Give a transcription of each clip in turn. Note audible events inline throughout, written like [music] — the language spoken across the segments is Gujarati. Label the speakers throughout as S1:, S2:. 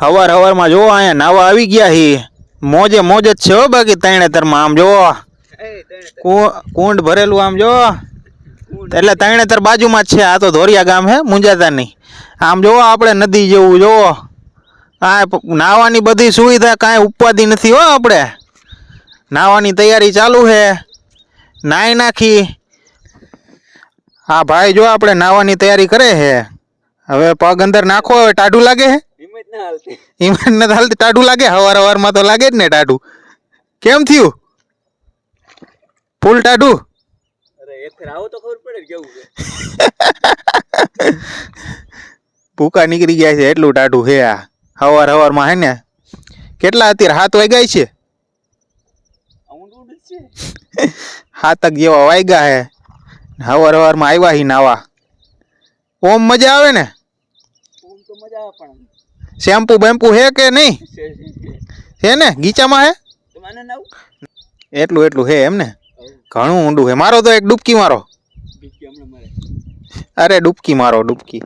S1: હવાર હવારમાં જો અહીંયા નાવા આવી ગયા હી. મોજે મોજ જ છે હો બાકી તરણેતરમાં આમ જો કુ- કુંડ ભરેલું આમ જો એટલે તરણેતર બાજુમાં જ છે. આ તો ધોરિયા ગામ હે મુંજાતા નહીં આમ જો આપણે નદી જેવું જો આ પ- નાહવાની બધી સુવિધા કાંઈ ઉપાધિ નથી હો આપણે. નાહવાની તૈયારી ચાલુ છે નાહી નાખી. હા ભાઈ, જો આપણે નાહવાની તૈયારી કરે છે હવે પગ અંદર નાખો, હવે ટાઢું લાગે હે.
S2: હિંમત ના હાલતી.
S1: ઈમાન નથી હાલતી ટાઢું લાગે? હવાર હવારમાં તો લાગે જ ને ટાઢું. કેમ થયું? ફૂલ ટાઢું?
S2: અરે એક ફેર આવો તો ખબર પડે કેવું
S1: ભૂકા નીકળી ગયા છે એટલું ટાઢું હે આ. હવાર હવારમાં હે ને? કેટલા અત્યારે? હાથ વાગ્યા છે? હાથક જેવા વાગ્યા હે હવાર હવારમાં આવ્યા હી નાવા ઓમ મજા આવે ને?
S2: ઓમ તો મજા આવે પણ
S1: શેમ્પુ બેમ્પુ હે કે નહીં? હે ને? ગીચામાં હે? એટલું એટલું હે એમ ને? ઘણું ઊંડું હે. મારો તો એક ડૂબકી મારે. અરે ડૂબકી મારો ડૂબકી.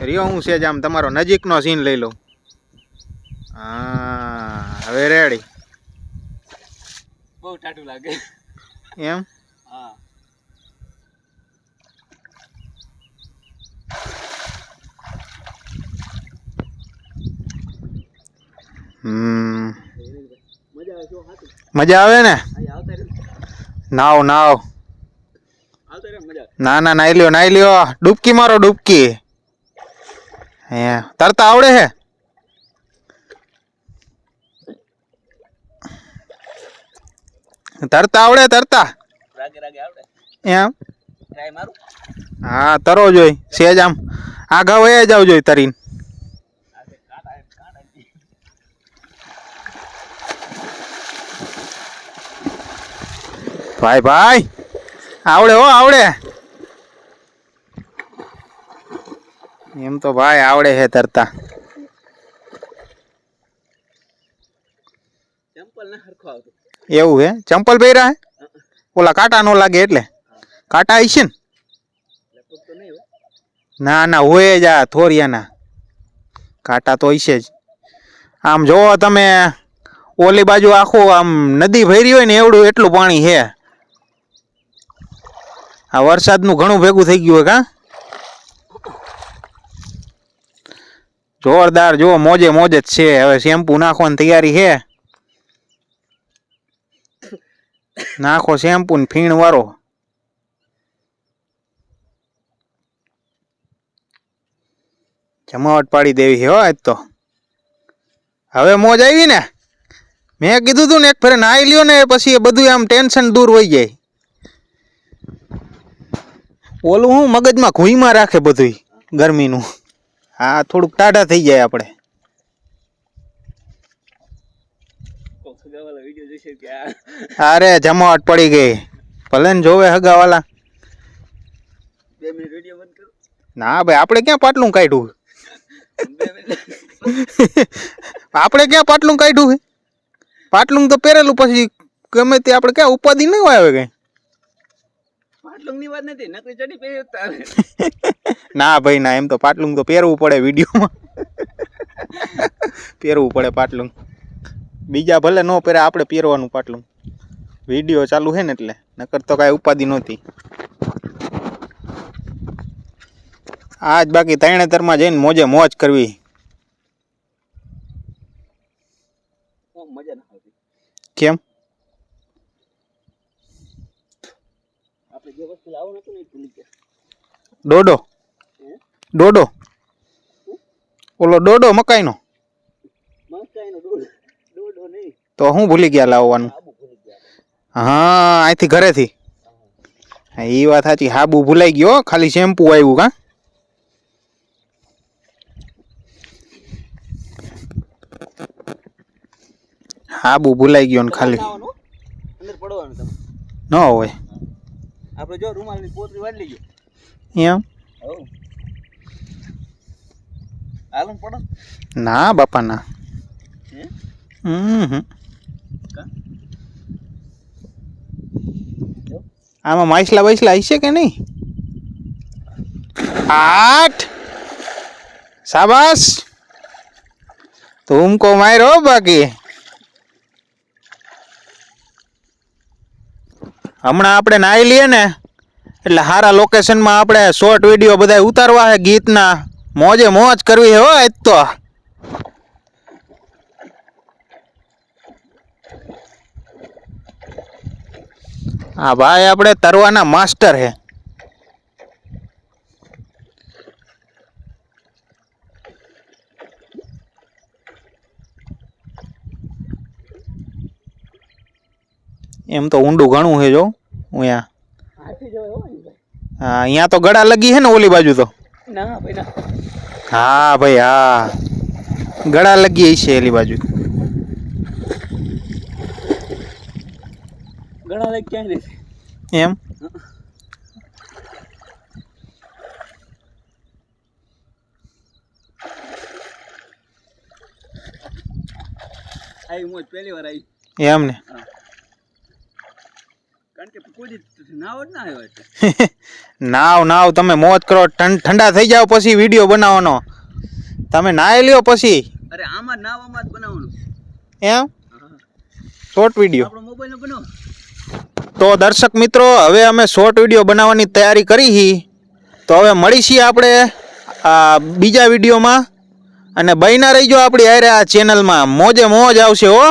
S1: રહ્યો હું છે જ આમ તમારો નજીકનો સીન લઈ લઉં. હા હવે રેડી
S2: બહુ ટાટું લાગે.
S1: એમ?
S2: હા. મજા આવે
S1: મજા આવે ને? નાવ નાવ. ના ના નાઈ લ્યો નાઈ લ્યો. ડૂબકી મારો ડૂબકી. હે તરતા આવડે હે? તરતા આવડે તરતા એમ? હા તરો જોઈ સેજ આમ. આગા વયા જાવ જોઈ તરીને. ભાઈ ભાઈ આવડે હો આવડે. એમ તો ભાઈ આવડે હે તરતા.
S2: ચંપલ ના હરખો આવતો.
S1: એવું હે? ચંપલ પહેર્યા હે? ઓલા કાંટા નો લાગે એટલે? કાંટા આવી છે ને?
S2: લગભગ તો નહીં હોય.
S1: ના ના હોય જ આ થોરિયાના. કાંટા તો હશે જ. આમ જોવો તમે ઓલી બાજુ આખું આમ નદી ભરી હોય ને એવડું એટલું પાણી છે. આ વરસાદનું ઘણું ભેગું થઈ ગયું હોય કા? જોરદાર જો મોજે મોજ જ છે. હવે શેમ્પુ નાખવાની તૈયારી છે. નાખો શેમ્પુ ને ફીણ વાળો. જમાવટ પાડી દેવી છે હો આજ તો. હવે મોજ આવી ને? મેં કીધું તું ને એક ફેરે નાઈ લ્યો ને, પછી એ બધું આમ ટેન્શન દૂર હોઈ જાય. ઓલું હું મગજમાં ઘૂઈમાં રાખે બધું ગરમીનું. હા, થોડુંક ટાઢા થઈ જાય આપણે. અરે, જમાવટ પડી ગઈ. ભલે ને જોવે હગાવાલા. ના ભાઈ, આપણે ક્યાં પાટલું કાઢ્યું? આપણે ક્યાં પાટલું કાઢ્યું? પાટલું તો પહેરેલું, પછી ગમે તે આપણે ક્યાં ઉપાધિ નહીં હોય કઈ.
S2: પાટલું ની વાત નથી નકરી ચડી પે તારે. [laughs]
S1: ના ભાઈ ના એમ તો પાટલુંગ તો પહેરવું પડે વિડીયોમાં. [laughs] પહેરવું પડે પાટલું બીજા ભલે ન પહેરે આપણે પહેરવાનું પાટલું વીડિયો ચાલુ છે ને એટલે નકર તો કાંઈ ઉપાધિ નહોતી. આજ બાકી તરણેતરમાં જઈને મોજે મોજ કરવી. કેમ?
S2: આપણે જે વસ્તુ લાવવાનું હતું ને એ ભૂલી ગયા.
S1: ડોડો? ડોડો? ઓલો ડોડો મકાઈનો?
S2: મકાઈનો દોડ દોડો નહીં.
S1: તો હું ભૂલી ગયા લાવવાનું? હા અહીંથી ઘરેથી. એ વાત સાચી. હાબુ ભૂલાઈ ગયો ખાલી શેમ્પુ આવ્યું કા હાબુ ભૂલાઈ ગયો ને ખાલી. ન હોય.
S2: આપણે જો રૂમાલની પોતરી વાળી લેજો
S1: એમ?
S2: હવ હાલો ને પડો.
S1: ના બાપા ના
S2: હે?
S1: હમ
S2: કા?
S1: આમાં માછલા બાછલા હશે કે નહીં? આઠ. સાબાસ ધૂમકો માર્યો હો બાકી. હમણાં આપણે નાહી લઈએ ને, એટલે સારા લોકેશનમાં આપણે શોર્ટ વીડિયો બધા ઉતારવા છે ગીતના. મોજે મોજ કરવી હો આજ તો. હા ભાઈ, આપણે તરવાના માસ્ટર હે. એમ તો ઊંડું ઘણું છે જો અહીંયા.
S2: હો
S1: અહીંયા તો ગળા લગી છે ને ઓલી બાજુ તો. હા ભાઈ હા. ગળા લગી છે એલી બાજુ.
S2: ક્યાંય નથી.
S1: એમ?
S2: આવી મોજ પહેલી વાર આવી
S1: એમ ને?
S2: નાવ [laughs]
S1: નાવ નાવ તમે મોત કરો ઠંડા થઈ જાવ પછી વીડિયો બનાવવાનો. તમે નાહી લ્યો પછી.
S2: અરે આમાં નાવામાં જ બનાવવાનું.
S1: એમ? શોર્ટ વીડિયો
S2: આપણો મોબાઈલ નો બનાવો.
S1: તો દર્શક મિત્રો હવે અમે શોર્ટ વીડિયો બનાવવાની તૈયારી કરી હી. તો હવે મળીશી આપણે આ બીજા વિડીયોમાં અને બહીના રહીજો આપણી હારે આ ચેનલમાં મોજે મોજ આવશે હો.